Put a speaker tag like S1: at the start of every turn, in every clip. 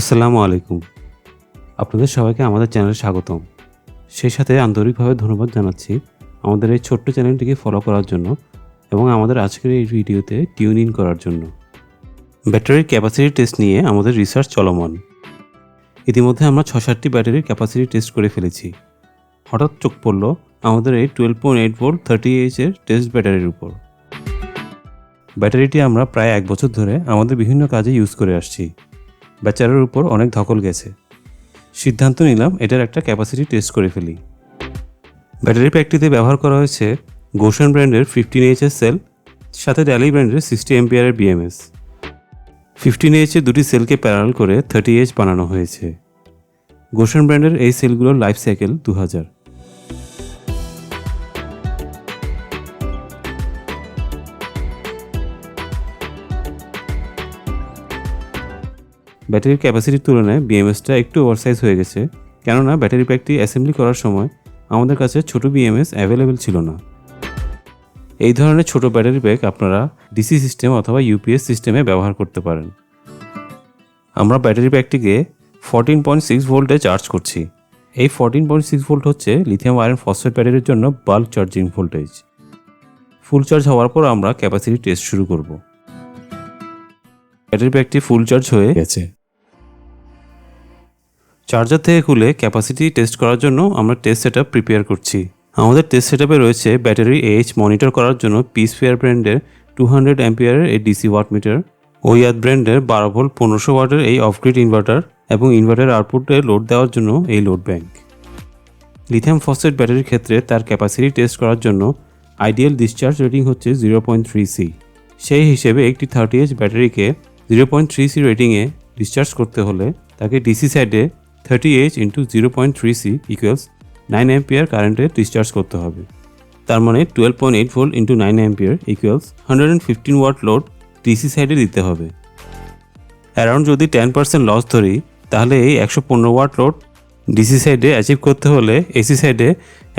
S1: আসসালামু আলাইকুম। আপনাদের সবাইকে আমাদের চ্যানেলে স্বাগতম। সেই সাথে আন্তরিকভাবে ধন্যবাদ জানাচ্ছি আমাদের এই ছোট্ট চ্যানেলটিকে ফলো করার জন্য এবং আমাদের আজকের এই ভিডিওতে টিউন ইন করার জন্য। ব্যাটারির ক্যাপাসিটি টেস্ট নিয়ে আমাদের রিসার্চ চলমান। ইতিমধ্যে আমরা ছ সাতটি ব্যাটারির ক্যাপাসিটি টেস্ট করে ফেলেছি। হঠাৎ চোখ পড়ল আমাদের এই twelve point eight volt thirty এইচের test ব্যাটারির উপর। ব্যাটারিটি আমরা প্রায় এক বছর ধরে আমাদের বিভিন্ন কাজে ইউজ করে আসছি। বেচারার উপর অনেক ধকল গেছে। সিদ্ধান্ত নিলাম এটার একটা ক্যাপাসিটি টেস্ট করে ফেলি। ব্যাটারি প্যাকটিতে ব্যবহার করা হয়েছে গোশন ব্র্যান্ডের ফিফটিন এইচের সেল সাথে ড্যালি ব্র্যান্ডের সিক্সটি এমপিআরের বিএমএস ফিফটিন এইচের দুটি সেলকে প্যারাল করে থার্টি এইচ বানানো হয়েছে। গোশন ব্র্যান্ডের এই সেলগুলোর লাইফ সাইকেল দু হাজার ব্যাটারির ক্যাপাসিটির তুলনায় বিএমএসটা একটু ওভারসাইজ হয়ে গেছে। কেননা, ব্যাটারি প্যাকটি অ্যাসেম্বলি করার সময় আমাদের কাছে ছোট বিএমএস অ্যাভেলেবেল ছিল না। এই ধরনের ছোট ব্যাটারি প্যাক আপনারা ডিসি সিস্টেম অথবা ইউপিএস সিস্টেমে ব্যবহার করতে পারেন। আমরা ব্যাটারি প্যাকটিকে ফোরটিন পয়েন্ট সিক্স ভোল্টে চার্জ করছি। এই ফোরটিন পয়েন্ট সিক্স ভোল্ট হচ্ছে লিথিয়াম আয়রন ফসফেট ব্যাটারির জন্য bulk charging voltage full charge হওয়ার পর আমরা ক্যাপাসিটি টেস্ট শুরু করব। ব্যাটারি প্যাকটি ফুল চার্জ হয়ে গেছে। চার্জার থেকে খুলে ক্যাপাসিটি টেস্ট করার জন্য আমরা টেস্ট সেটআপ প্রিপেয়ার করছি। আমাদের টেস্ট সেটআপে রয়েছে ব্যাটারি এইচ মনিটর করার জন্য পিস ফেয়ার ব্র্যান্ডের টু হান্ড্রেড অ্যাম্পিয়ারের এই ডিসি ওয়াট মিটার ওয়াদ ব্র্যান্ডের বারো ভোল্ট পনেরোশো ওয়াটের এই অফগ্রিড ইনভার্টার এবং ইনভার্টার আউটপুটে লোড দেওয়ার জন্য এই লোড ব্যাংক লিথিয়াম ফসফেট ব্যাটারির ক্ষেত্রে তার ক্যাপাসিটি টেস্ট করার জন্য আইডিয়াল ডিসচার্জ রেটিং হচ্ছে জিরো পয়েন্ট থ্রি সি সেই হিসেবে একটি থার্টি এইচ ব্যাটারিকে জিরো পয়েন্ট থ্রি সি রেটিংয়ে ডিসচার্জ করতে হলে তাকে ডিসি সাইডে thirty H into zero point three C equals nine ampere কারেন্টে ডিসচার্জ করতে হবে। তার মানে twelve point eight volt into nine ampere equals hundred and fifteen watt load DC সাইডে দিতে হবে। অ্যারাউন্ড যদি টেন পার্সেন্ট লস ধরি, তাহলে এই একশো পনেরো ওয়াট লোড ডিসি সাইডে অ্যাচিভ করতে হলে এসি সাইডে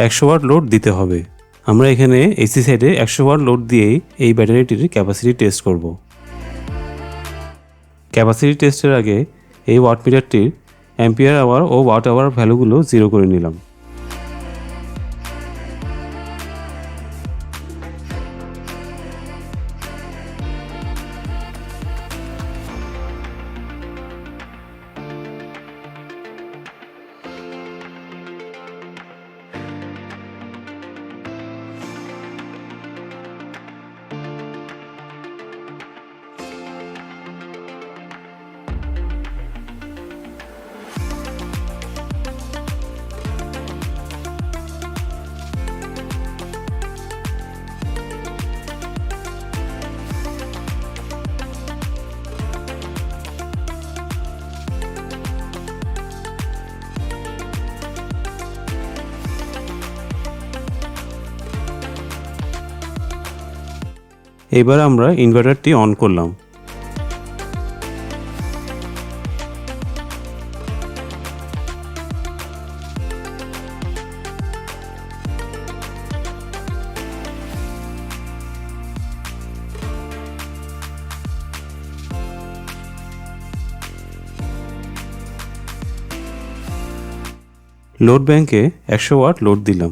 S1: একশো ওয়াট লোড দিতে হবে। আমরা এখানে এসি সাইডে একশো ওয়াট লোড দিয়েই এই ব্যাটারিটির ক্যাপাসিটি টেস্ট করব। ক্যাপাসিটি টেস্টের আগে এই ওয়াট মিটারটির অ্যাম্পিয়ার আওয়ার ও ওয়াট আওয়ার ভ্যালুগুলো জিরো করে নিলাম। এবার আমরা ইনভার্টারটি অন করলাম। লোড ব্যাংকে একশো ওয়াট লোড দিলাম।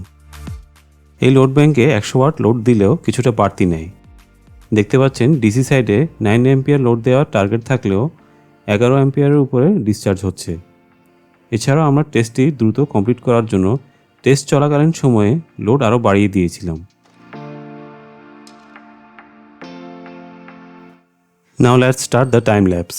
S1: এই লোড ব্যাংকে একশো ওয়াট লোড দিলেও কিছুটা বাড়তি নেয় দেখতে পাচ্ছেন ডিসি সাইডে নাইন অ্যাম্পিয়ার লোড দেওয়ার টার্গেট থাকলেও এগারো অ্যাম্পিয়ারের উপরে ডিসচার্জ হচ্ছে। এছাড়াও আমরা টেস্টটি দ্রুত কমপ্লিট করার জন্য টেস্ট চলাকালীন সময়ে লোড আরও বাড়িয়ে দিয়েছিলাম। Now let's start the time lapse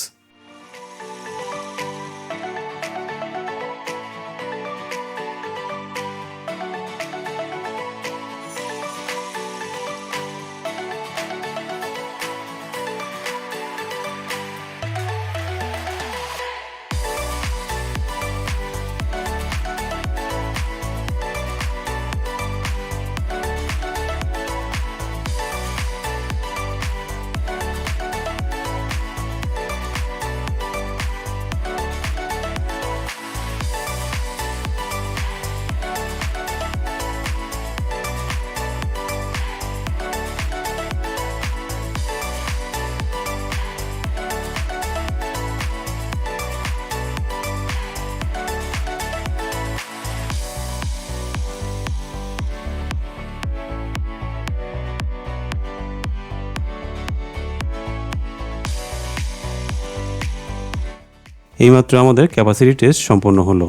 S1: এইমাত্র আমাদের ক্যাপাসিটি টেস্ট সম্পন্ন হলো।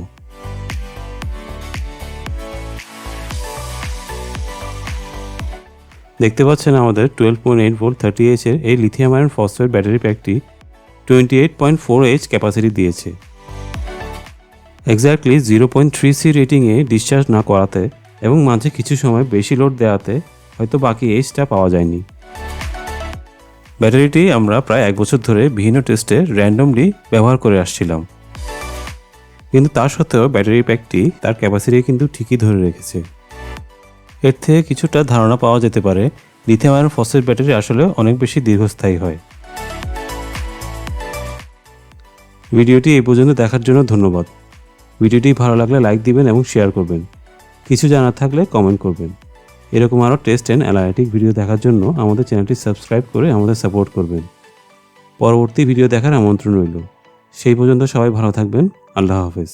S1: দেখতে পাচ্ছেন আমাদের twelve point eight volt thirty এইচের এই lithium iron phosphate battery প্যাকটি twenty eight point four H capacity দিয়েছে। Exactly zero point three C রেটিংয়ে discharge না করাতে এবং মাঝে কিছু সময় বেশি লোড দেওয়াতে হয়তো বাকি এইচটা পাওয়া যায়নি। ব্যাটারিটি আমরা প্রায় এক বছর ধরে বিভিন্ন টেস্টে র্যান্ডমলি ব্যবহার করে আসছিলাম। কিন্তু তা সত্ত্বেও ব্যাটারি প্যাকটি তার ক্যাপাসিটি কিন্তু ঠিকই ধরে রেখেছে। এর থেকে কিছুটা ধারণা পাওয়া যেতে পারে লিথিয়াম আয়রন ফসফেট ব্যাটারি আসলে অনেক বেশি দীর্ঘস্থায়ী হয়। ভিডিওটি এই পর্যন্ত দেখার জন্য ধন্যবাদ। ভিডিওটি ভালো লাগলে লাইক দিবেন এবং শেয়ার করবেন। কিছু জানার থাকলে কমেন্ট করবেন। এরকম আরও টেস্ট অ্যান্ড অ্যানালিটিক ভিডিও দেখার জন্য আমাদের চ্যানেলটি সাবস্ক্রাইব করে আমাদের সাপোর্ট করবেন। পরবর্তী ভিডিও দেখার আমন্ত্রণ রইল। সেই পর্যন্ত সবাই ভালো থাকবেন। আল্লাহ হাফেজ।